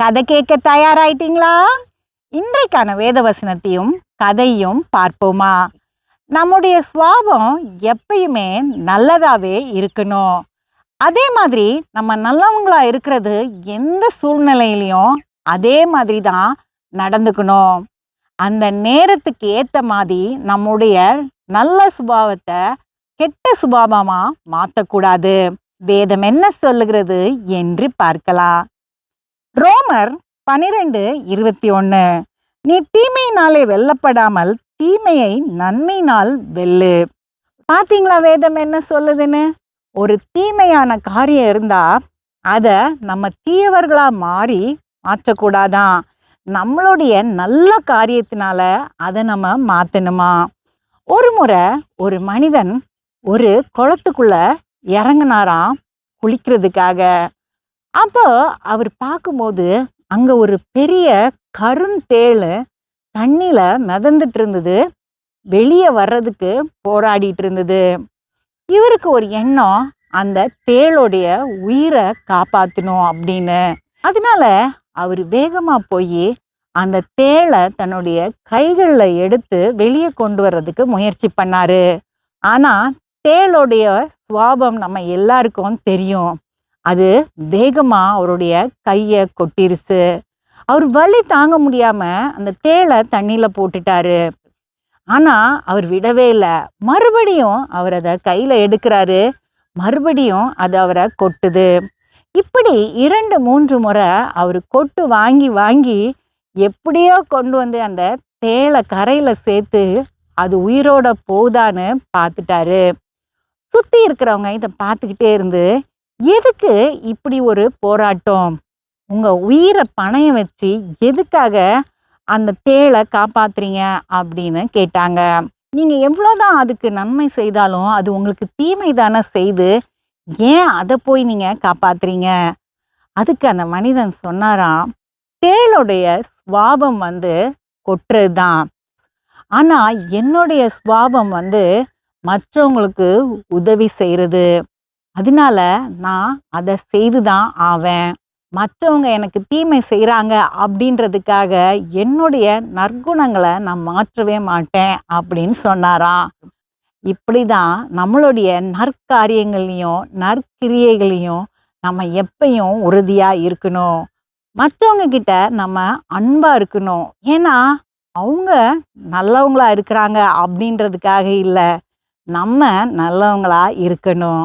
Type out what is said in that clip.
கதை கேட்க தயாராயிட்டீங்களா? இன்றைக்கான வேத வசனத்தையும் கதையும் பார்ப்போமா? நம்முடைய சுவாபம் எப்பயுமே நல்லதாவே இருக்கணும். அதே மாதிரி நம்ம நல்லவங்களா இருக்கிறது எந்த சூழ்நிலையிலையும் அதே மாதிரி தான் நடந்துக்கணும். அந்த நேரத்துக்கு ஏற்ற மாதிரி நம்முடைய நல்ல சுபாவத்தை கெட்ட சுபாவமாக மாற்றக்கூடாது வேதம் என்ன சொல்லுகிறது என்று பார்க்கலாம். ரோமர் பனிரெண்டு இருபத்தி ஒன்று நீ தீமையினாலே வெல்லப்படாமல் தீமையை நன்மையினால் வெல்லு. பார்த்தீங்களா வேதம் என்ன சொல்லுதுன்னு? ஒரு தீமையான காரியம் இருந்தா அதை நம்ம தீயவர்களாக மாறி மாற்றக்கூடாதான். நம்மளுடைய நல்ல காரியத்தினால அதை நம்ம மாற்றணுமா ஒரு முறை ஒரு மனிதன் ஒரு குளத்துக்குள்ள இறங்கினாராம் குளிக்கிறதுக்காக. அப்போ அவர் பார்க்கும்போது அங்கே ஒரு பெரிய கருந்தேள் தண்ணியில் மிதந்துட்டு இருந்தது வெளியே வர்றதுக்கு போராடிட்டு இருந்தது இவருக்கு ஒரு எண்ணம் அந்த தேளுடைய உயிரை காப்பாற்றணும் அப்படின்னு. அதனால அவர் வேகமாக போய் அந்த தேளை தன்னுடைய கைகளில் எடுத்து வெளியே கொண்டு வர்றதுக்கு முயற்சி பண்ணார். ஆனால் தேளுடைய சுவாபம் நம்ம எல்லாருக்கும் தெரியும். அது வேகமாக அவருடைய கையை கொட்டிருச்சு. அவர் வலி தாங்க முடியாமல் அந்த தேளை தண்ணியில் போட்டுட்டாரு. ஆனால் அவர் விடவே இல்லை. மறுபடியும் அவர் அதை கையில் எடுக்கிறாரு. மறுபடியும் அது அவரை கொட்டுது. இப்படி இரண்டு மூன்று முறை அவர் கொட்டு வாங்கி வாங்கி எப்படியோ கொண்டு வந்து அந்த தேளை கரையில் சேர்த்து அது உயிரோட போகுதான்னு பார்த்துட்டாரு. சுற்றி இருக்கிறவங்க இதை பார்த்துக்கிட்டே இருந்து எதுக்கு இப்படி ஒரு போராட்டம்? உங்கள் உயிரை பணையம் வச்சு எதுக்காக அந்த தேளை காப்பாத்துறீங்க அப்படின்னு கேட்டாங்க. நீங்கள் எவ்வளோதான் அதுக்கு நன்மை செய்தாலும் அது உங்களுக்கு தீமை தானே செய்து ஏன் அதை போய் நீங்கள் காப்பாத்துறீங்க? அதுக்கு அந்த மனிதன் சொன்னாராம் தேளுடைய சுவாபம் வந்து கொட்டுறது தான் ஆனால் என்னுடைய சுவாபம் வந்து மற்றவங்களுக்கு உதவி செய்கிறது அதனால நான் அதை செய்து தான் ஆவேன். மற்றவங்க எனக்கு தீமை செய்கிறாங்க அப்படின்றதுக்காக என்னுடைய நற்குணங்களை நான் மாற்றவே மாட்டேன் அப்படின்னு சொன்னாராம். இப்படி தான் நம்மளுடைய நற்காரியங்களையும் நற்கிரியைகளையும் நம்ம எப்பையும் உறுதியாக இருக்கணும். மற்றவங்க கிட்ட நம்ம அன்பாக இருக்கணும். ஏன்னா அவங்க நல்லவங்களா இருக்கிறாங்க அப்படின்றதுக்காக இல்லை. நம்ம நல்லவங்களா இருக்கணும்.